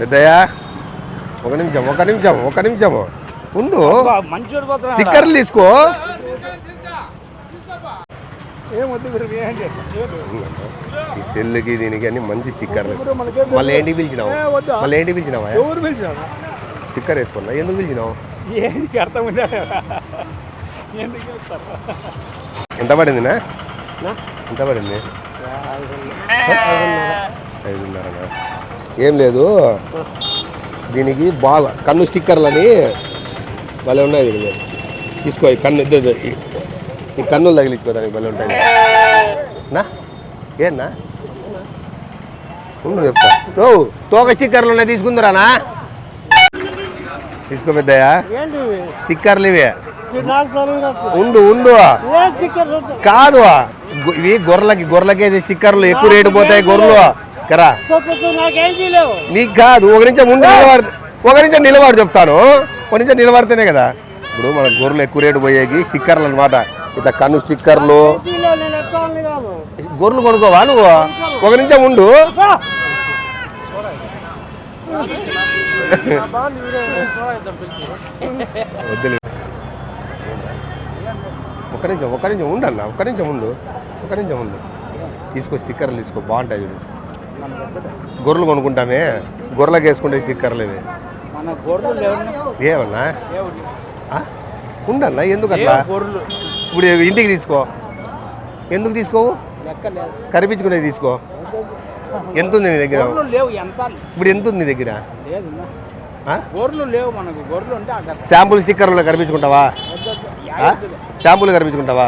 పెద్దయ్యా? ఒక నిమిషం ఒక నిమిషం ఒక నిమిషం. ఉండు. స్టిక్కర్లు తీసుకో. ఈ సెల్లుకి దీనికి అన్ని మంచి స్టిక్కర్లు. మళ్ళీ ఏంటి పిలిచినావు? మళ్ళీ ఏంటి పిలిచినావా? స్టిక్కర్ వేసుకున్నా. ఎందుకు పిలిచినావు? ఎంత పడిందినా? ఎంత పడింది? ఐదున్నరనా? ఏం లేదు. దీనికి బాగా కన్ను స్టిక్కర్లని భలే ఉన్నాయి దీనికి తీసుకో కన్ను ఇద్దరు ఈ- కన్నులు తగిలించుకో దానికి భలే ఉంటాయి. నా? ఏనా ఉండు చెప్తా. తోక స్టిక్కర్లు ఉన్నాయి తీసుకుందరానా తీసుకో పెద్దయ్యా. ఏంటి స్టిక్కర్లు ఇవే. ఉండు ఉండు. కాదు. ఇవి గొర్రెలకి గొర్రెలకి స్టిక్కర్లు. ఎక్కువ రేటు పోతాయి గొర్రెలు. కరా. నాకేం కాదు ఒక నిమిషం ముందు నిలబడి ఒక నిమిషం నిలబడి చెప్తాను. ఒక నిమిషం నిలబడితేనే కదా. ఇప్పుడు మన గొర్రెలు ఎక్కువ రేటు పోయేకి స్టిక్కర్లు అనమాట ఇట్లా కన్ను స్టిక్కర్లు. గొర్రెలు కొనుక్కోవా నువ్వు? ఒక నిమిషం ఉండు. వద్దులే. ఒక నిమిషం ఒక నిమిషం ఉండు అన్న. ఒక నిమిషం ఉండు. ఒక నిమిషం ఉండు. తీసుకో స్టిక్కర్లు తీసుకో. బాగుంటాయి గొర్రెలు కొనుక్కుంటామే. గొర్రెలకు వేసుకుంటే స్టిక్కర్లు ఇవి ఏమన్నా? ఉండన్నా ఎందుకు అట్లా? ఇప్పుడు ఇంటికి తీసుకో. ఎందుకు తీసుకోవు కనిపించుకునేది తీసుకో. ఎంత ఉంది నీ దగ్గర? ఇప్పుడు ఎంత ఉంది నీ దగ్గర? శాంపుల్ స్టిక్కర్లు కనిపించుకుంటావా? శాంపుల్ కనిపించుకుంటావా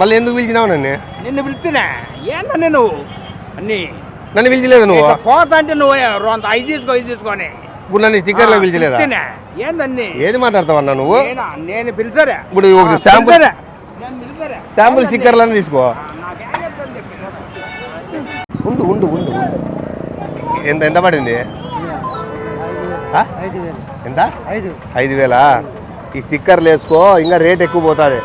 మళ్ళీ ఎందుకు పిలిచినావు నన్ను? నిన్ను పిలుస్తున్నా ఏంటన్నా నువ్వు? అన్నీ. నన్ను పిలిచలేదు నువ్వు? పోతా అంటే నువ్వు రొంత ఐదు తీసుకో ఐదు తీసుకొని ఇప్పుడు నన్ను స్టిక్కర్లో పిలిచలేదా. ఏందన్నీ? ఏది మాట్లాడతావన్నా నువ్వు? నేనా? పిలిచారా. ఇప్పుడు శాంపుల్? శాంపుల్ స్టిక్కర్లను తీసుకో. ఉండు ఉండు ఉండు. ఎంత ఎంత పడింది? ఎంత? ఐదు. ఐదు వేలా? ఈ స్టిక్కర్లు వేసుకో ఇంకా రేట్ ఎక్కువ పోతుంది.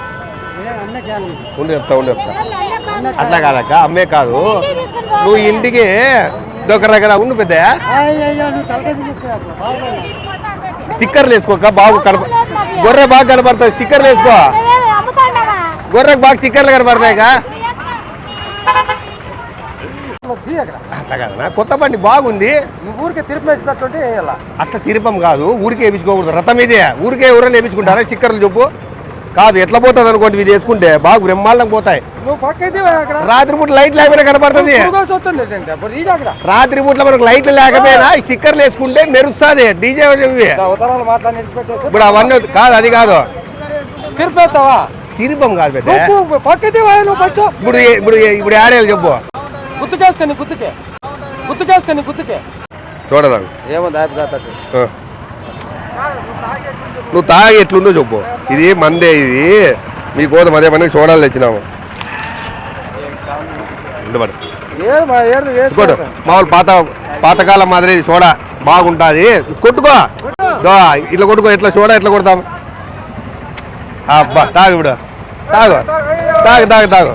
ఉండు చెప్తా ఉండు చెప్తా. అట్లా కాదక్క అమ్మే కాదు. నువ్వు ఇంటికి దగ్గర దగ్గర ఉండు పెద్ద. స్టిక్కర్లు వేసుకోక బాగు కనప గొర్రె బాగా కనపడతాయి స్టిక్కర్లు వేసుకో. గొర్రెకి బాగా స్టిక్కర్లు కనపడతాయి అట్లా కాదనా కొత్త బండి బాగుంది. నువ్వు ఊరికే తిరుపతి అట్లా తిరుపం కాదు ఊరికే వేయించుకోకూడదు రథం ఇదే. ఊరికే ఎవరైనా వేయించుకుంటారా స్టిక్కర్లు చెప్పు కాదు ఎట్లా పోతుంది అనుకోండి ఇది వేసుకుంటే బాగా బ్రహ్మాండం పోతాయి. నువ్వు పక్కైతే అక్కడ. రాత్రి పూట లైట్ లేకపోయినా కనపడుతుంది. వస్తుంది అప్పుడు రీడ్ అక్కడ. రాత్రి పూట్ల మనకు లైట్లు లేకపోయినా స్టిక్కర్లు వేసుకుంటే మెరుస్తుంది. డీజే ఇప్పుడు అవన్నీ కాదు అది కాదు. తిరుపతివా తిరుపం కాదు పెద్ద. ఇప్పుడు ఇప్పుడు ఇప్పుడు ఆడేయాలి చెప్పు. గుర్తుకేసుకొని గుర్తుకే. గుర్తుకేసుకొని గుర్తుకే. చూడదాం. ఏమో దాటి. నువ్వు తాగి ఎట్లుందో చెప్పు. ఇది మందే ఇది. మీకోసం అదే మనకి చూడాలి తెచ్చినాము. ఇంకోటి మామూలు పాత పాతకాలం మాదిరి సోడా బాగుంటుంది. కొట్టుకో. దో, ఇట్లా కొట్టుకో ఇట్లా సోడా ఎట్లా కొడతాం? అబ్బా తాగు ఇప్పుడు తాగు. తాగు తాగు తాగు.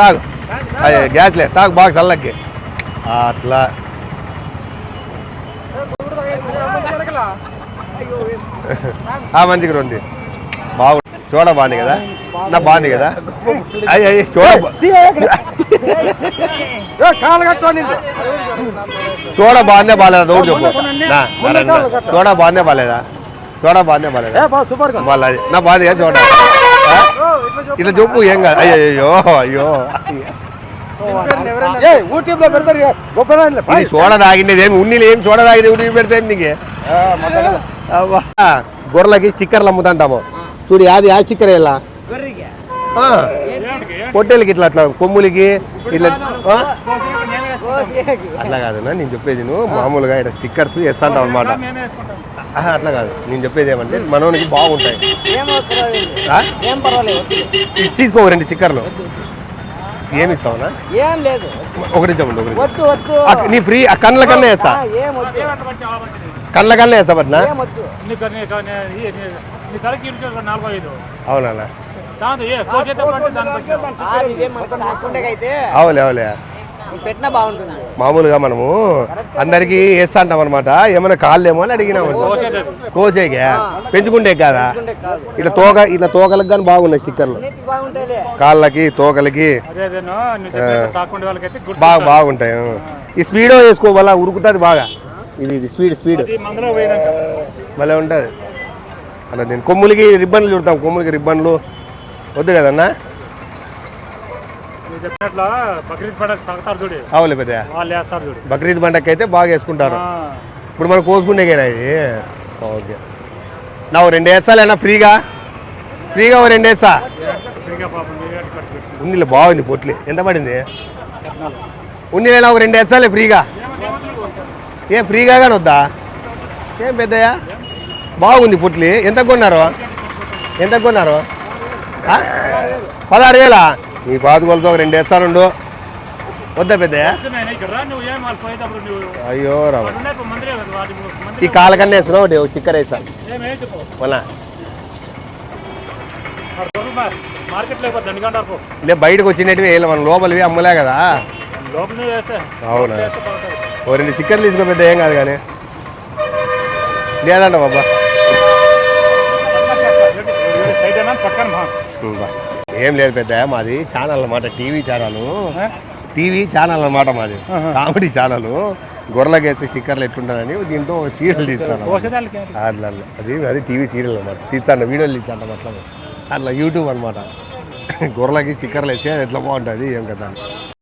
తాగు. అయ్యే గ్యాస్లే తాగు బాగా చల్లకి అట్లా. ఆ మంచిగా ఉంది బాగుంది చూడ బాగుంది కదా నా బాగుంది కదా అయ్యి అయ్యి చూడ బా- కాలు కట్టుకోండి చూడ బాగుందే బాగాలేదా నువ్వు చెప్పు నా, నా, నా, నా. చూడ బాగుందే బాగాలేదా చూడ బాగుందే బాగాలేదా సూపర్గా బాగాలేదు నా బాగుంది కదా చూడ ఆ? ఇట్లా చెప్పు ఏం కాదు అయ్యో అయ్యో అయ్యో యూట్యూబ్లో పెడతారు గొప్ప ఇది చూడ తాగిండేది ఏమి ఉన్నీలు ఏం చూడ తాగింది ఉడికి పెడితే నీకు. గొర్రెలకి స్టిక్కర్లు అమ్ముతుంటాము. చూడు యాది యా స్టిక్కర్ ఎలా? పొట్టేలకి ఇట్లా అట్లా కొమ్ములకి ఇట్లా ఆ? అట్లా కాదన్నా నేను చెప్పేది నువ్వు మామూలుగా ఇట్లా స్టిక్కర్స్ వేస్తాంటావు అనమాట అట్లా కాదు. నేను చెప్పేది ఏమంటే మనోనికి బాగుంటాయి. ఆ? తీసుకో రెండు స్టిక్కర్లు. ఏమి ఇస్తావునా ఏం లేదు. ఒకటి చెప్పండి ఒకటి వద్దు వద్దు. ఆ, నీ ఫ్రీ ఆ కళ్ళ కన్నా వేస్తా. ఏం వద్దు. కళ్ళ కన్నా వేస్తా పట్నా ఏం వద్దు. అవునా అవులే అవులే. మామూలుగా మనము అందరికీ వేస్తా అంటాం అనమాట ఏమైనా కాళ్ళేమో అని అడిగినాము. కోసేకే. పెంచుకుంటే కాదా? ఇట్లా తోక ఇట్లా తోకలకు కానీ బాగున్నాయి స్టిక్కర్లు. కాళ్ళకి తోకలకి. బాగా బాగుంటాయి. ఈ స్పీడ్ వేసుకోవాలా? ఉరుకుతుంది బాగా. ఇది ఇది స్పీడ్ స్పీడ్. భలే ఉంటుంది. అలా నేను కొమ్ములకి రిబ్బన్లు చుడతాం. కొమ్ములకి రిబ్బన్లు. వద్దు కదన్నా? చెప్పినట్లు బక్రీద్ పండుగ సాగుతారు చూడు. అవులే పెద్ద వాళ్ళు వేస్తారు చూడు. బక్రీద్ పండగకి అయితే బాగా వేసుకుంటారు. ఇప్పుడు మనం ఇది? ఓకే. నా రెండు వేస్తాలేనా ఫ్రీగా? ఫ్రీగా ఓ రెండు వేస్తా? ఉందిలే బాగుంది పొట్లి. ఎంత పడింది? ఉందిలేనా ఒక రెండు వేస్తాలే ఫ్రీగా. ఏ ఫ్రీగా కానీ వద్దా? ఏం పెద్దయ్యా? బాగుంది పొట్లి. ఎంత కొన్నారు? ఎంత కొన్నారు? పదహారు వేలా? నీ పాతుకోలతో ఒక రెండు వేస్తానుండు వద్దా రా, నువ్వు అయ్యో వాటి ఈ మందిరే కాళ్ళ కన్నా వేస్తున్నావు ఒకటి చిక్కర వేస్తాను లే బయటకు వచ్చినట్టువి వేయాలి మనం లోపలివి అమ్మలే కదా. అవునా. ఓ రెండు చిక్కర్లు తీసుకో పెద్ద ఏం కాదు కానీ. లేదంట బాబా. పక్కన. ఏం లేదు పెద్ద మాది ఛానల్ అన్నమాట టీవీ ఛానల్? టీవీ ఛానల్ అన్నమాట మాది. కామెడీ ఛానల్ గొర్రెలకు వేసే స్టిక్కర్లు ఎట్లుంటుందని దీంతో ఒక సీరియల్ తీస్తాను? అట్లా. అది అది టీవీ సీరియల్ అనమాట తీస్తాను వీడియోలు తీస్తాను అట్లా అట్లా యూట్యూబ్ అనమాట గొర్రెలకి స్టిక్కర్లు వేస్తే ఎట్లా బాగుంటుంది ఏం కదా.